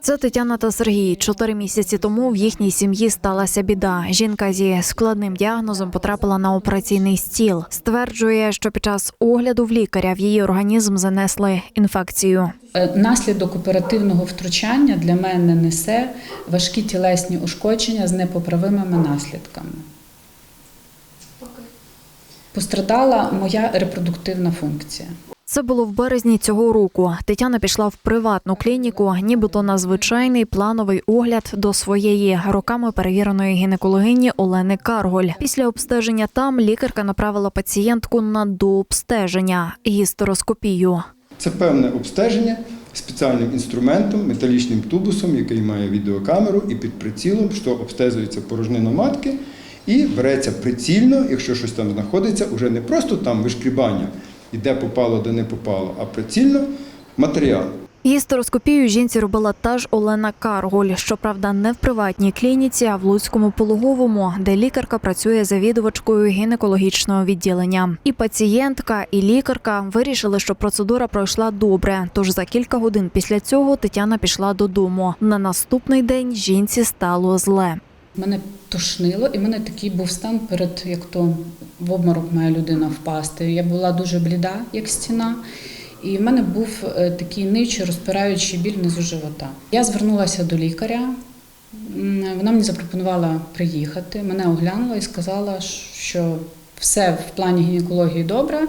Це Тетяна та Сергій. Чотири місяці тому в їхній сім'ї сталася біда. Жінка зі складним діагнозом потрапила на операційний стіл. Стверджує, що під час огляду в лікаря в її організм занесли інфекцію. Е, Наслідок оперативного втручання для мене несе важкі тілесні ушкодження з непоправимими наслідками. Пострадала моя репродуктивна функція. Це було в березні цього року. Тетяна пішла в приватну клініку, нібито на звичайний плановий огляд до своєї роками перевіреної гінекологині Олени Карголь. Після обстеження там лікарка направила пацієнтку на дообстеження гістероскопію. Це певне обстеження спеціальним інструментом, металічним тубусом, який має відеокамеру, і під прицілом, що обстежується порожнина матки, і береться прицільно, якщо щось там знаходиться, уже не просто там вишкрібання, і де попало, де не попало, а прицільно матеріал. Гістероскопію жінці робила та ж Олена Карголь. Щоправда, не в приватній клініці, а в Луцькому пологовому, де лікарка працює завідувачкою гінекологічного відділення. І пацієнтка, і лікарка вирішили, що процедура пройшла добре. Тож за кілька годин після цього Тетяна пішла додому. На наступний день жінці стало зле. Мене тошнило, і в мене такий був стан перед як то в обморок має людина впасти. Я була дуже бліда, як стіна. І в мене був е, такий ничий розпираючий біль внизу живота. Я звернулася до лікаря. Вона мені запропонувала приїхати, мене оглянула і сказала, що все в плані гінекології добре,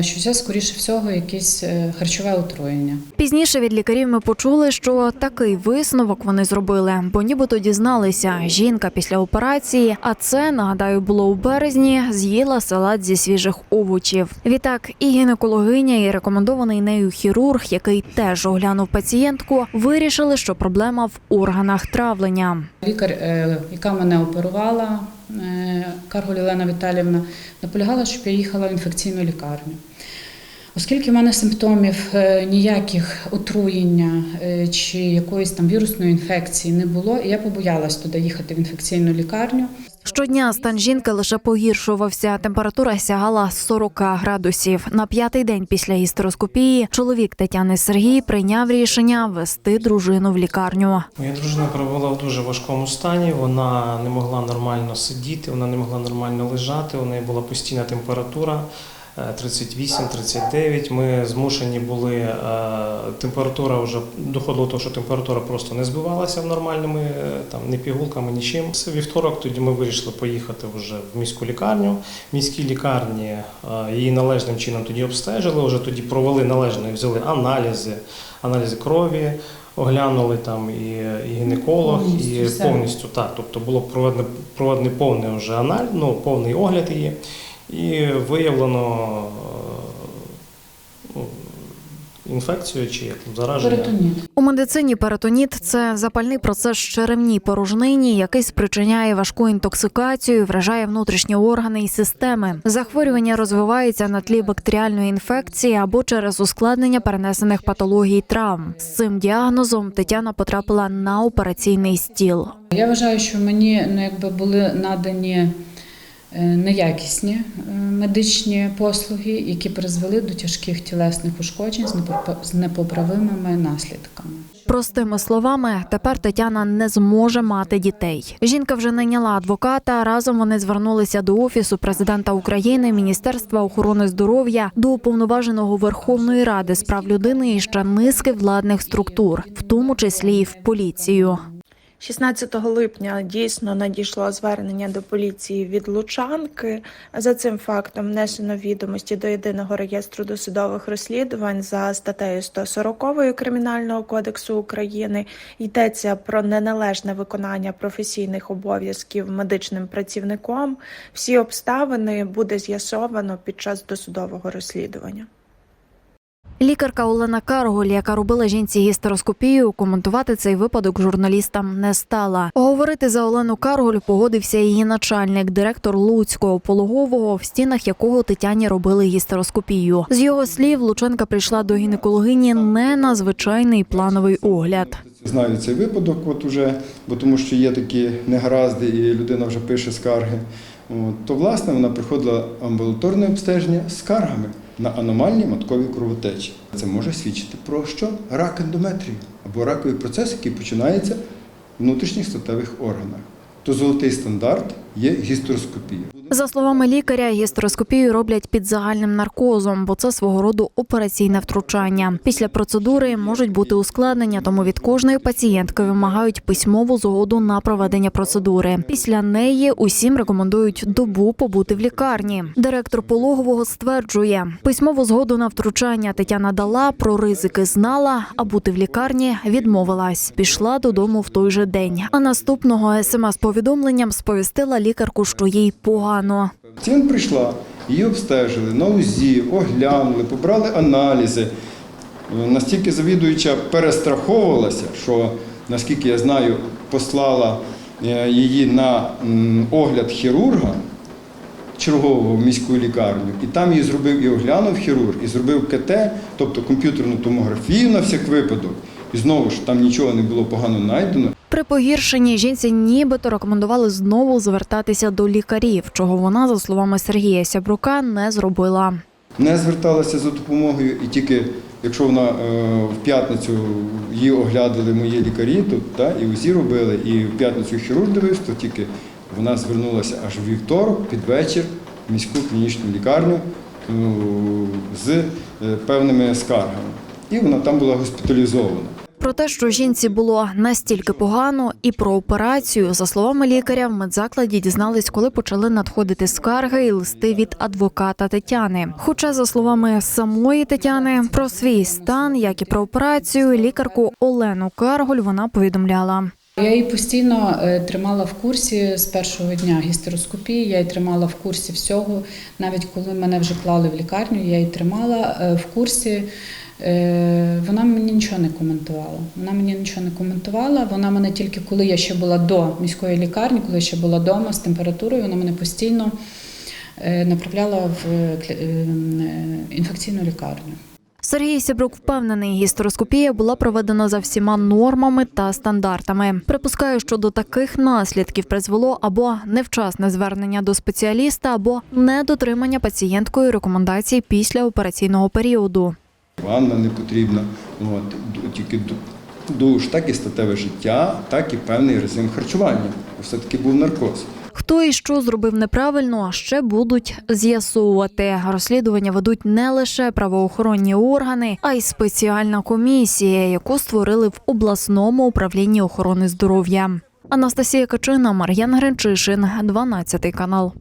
що це, скоріше всього, якесь е, харчове отруєння. Пізніше від лікарів ми почули, що такий висновок вони зробили, бо нібито дізналися, жінка після операції, а це нагадаю було у березні, з'їла салат зі свіжих овочів. Відтак і гінекологиня, і рекомендований нею хірург, який теж оглянув пацієнтку, вирішили, що проблема в органах травлення. Лікар, е, яка мене оперувала, е, Карголь Олена Віталівна, наполягала, щоб я їхала в інфекційну лікарню. Оскільки в мене симптомів е, ніяких отруєння е, чи якоїсь там вірусної інфекції не було, я побоялась туди їхати в інфекційну лікарню. Щодня стан жінки лише погіршувався. Температура сягала 40 градусів. На п'ятий день після гістероскопії чоловік Тетяни Сергій прийняв рішення вести дружину в лікарню. Моя дружина перебувала в дуже важкому стані. Вона не могла нормально сидіти, вона не могла нормально лежати. У неї була постійна температура. Е, 38-39. Ми змушені були, е, температура вже доходило до того, що температура просто не збивалася в нормальними, е, там, ні пігулками, нічим. Це вівторок тоді ми вирішили поїхати вже в міську лікарню. В міській лікарні е, її належним чином тоді обстежили, вже тоді провели належно, взяли аналізи, аналізи крові. Оглянули там і, і гінеколог, Повністю і все. повністю так. Тобто було проведено, проведений повний вже аналіз, ну, повний огляд її, і виявлено е, ну, інфекцію чи як там, зараження. Перитоніт. У медицині перитоніт – це запальний процес в черевній порожнині, який спричиняє важку інтоксикацію, вражає внутрішні органи і системи. Захворювання розвивається на тлі бактеріальної інфекції або через ускладнення перенесених патологій травм. З цим діагнозом Тетяна потрапила на операційний стіл. Я вважаю, що мені ну, якби були надані неякісні е, медичні послуги, які призвели до тяжких тілесних ушкоджень з непоправимими наслідками. Простими словами, тепер Тетяна не зможе мати дітей. Жінка вже найняла адвоката. Разом вони звернулися до офісу президента України, Міністерства охорони здоров'я, до уповноваженого Верховної Ради з прав людини і ще низки владних структур, в тому числі і в поліцію. 16 липня дійсно надійшло звернення до поліції від Лучанки. За цим фактом внесено відомості до єдиного реєстру досудових розслідувань за статтею 140 Кримінального кодексу України. Йдеться про неналежне виконання професійних обов'язків медичним працівником. Всі обставини буде з'ясовано під час досудового розслідування. Лікарка Олена Карголь, яка робила жінці гістероскопію, коментувати цей випадок журналістам не стала. Говорити за Олену Карголь погодився її начальник, директор Луцького пологового, в стінах якого Тетяні робили гістероскопію. З його слів, Лученка прийшла до гінекологині не на звичайний плановий огляд. Знаю цей випадок, от уже, бо тому що є такі негаразди, і людина вже пише скарги. От, то власне вона приходила амбулаторне обстеження з скаргами. На аномальні маткові кровотечі. Це може свідчити про що? Рак ендометрії або раковий процес, який починається в внутрішніх статевих органах. То золотий стандарт є гістероскопія. За словами лікаря, гістероскопію роблять під загальним наркозом, бо це свого роду операційне втручання. Після процедури можуть бути ускладнення, тому від кожної пацієнтки вимагають письмову згоду на проведення процедури. Після неї усім рекомендують добу побути в лікарні. Директор пологового стверджує, письмову згоду на втручання Тетяна дала, про ризики знала, а бути в лікарні відмовилась. Пішла додому в той же день. А наступного смс-повідомленням сповістила лікарку, що їй погано. Пацієнт прийшла, її обстежили на УЗІ, оглянули, побрали аналізи. Настільки завідуюча перестраховувалася, що, наскільки я знаю, послала е, її на огляд хірурга чергового в міську лікарню, і там її зробив і оглянув хірург, і зробив КТ, тобто комп'ютерну томографію на всяк випадок. І знову ж там нічого не було погано знайдено. При погіршенні жінці нібито рекомендували знову звертатися до лікарів, чого вона, за словами Сергія Сябрука, не зробила. не зверталася за допомогою, і тільки якщо вона е, в п'ятницю її оглядали мої лікарі, то та, і УЗІ робили, і в п'ятницю хірург дивився, то тільки вона звернулася аж в вівторок під вечір в міську клінічну лікарню ну, з е, певними скаргами. І вона там була госпіталізована. Про те, що жінці було настільки погано, і про операцію, за словами лікаря, в медзакладі дізнались, коли почали надходити скарги і листи від адвоката Тетяни. Хоча, за словами самої Тетяни, про свій стан, як і про операцію, лікарку Олену Карголь вона повідомляла. Я її постійно е, тримала в курсі з першого дня гістероскопії. Я її тримала в курсі всього. Навіть коли мене вже клали в лікарню, я її тримала е, в курсі. Е, Вона мені нічого не коментувала. Вона мені нічого не коментувала. Вона мене тільки коли я ще була до міської лікарні, коли я ще була вдома з температурою, вона мене постійно направляла в е, е, інфекційну лікарню. Сергій Сябрук впевнений, гістероскопія була проведена за всіма нормами та стандартами. Припускаю, що до таких наслідків призвело або невчасне звернення до спеціаліста, або недотримання пацієнткою рекомендацій після операційного періоду. Ванна не потрібна, от, тільки душ, так і статеве життя, так і певний режим харчування. Все-таки був наркоз. Хто і що зробив неправильно, ще будуть з'ясовувати. Розслідування ведуть не лише правоохоронні органи, а й спеціальна комісія, яку створили в обласному управлінні охорони здоров'я. Анастасія Качина, Мар'ян Гринчишин, 12 канал.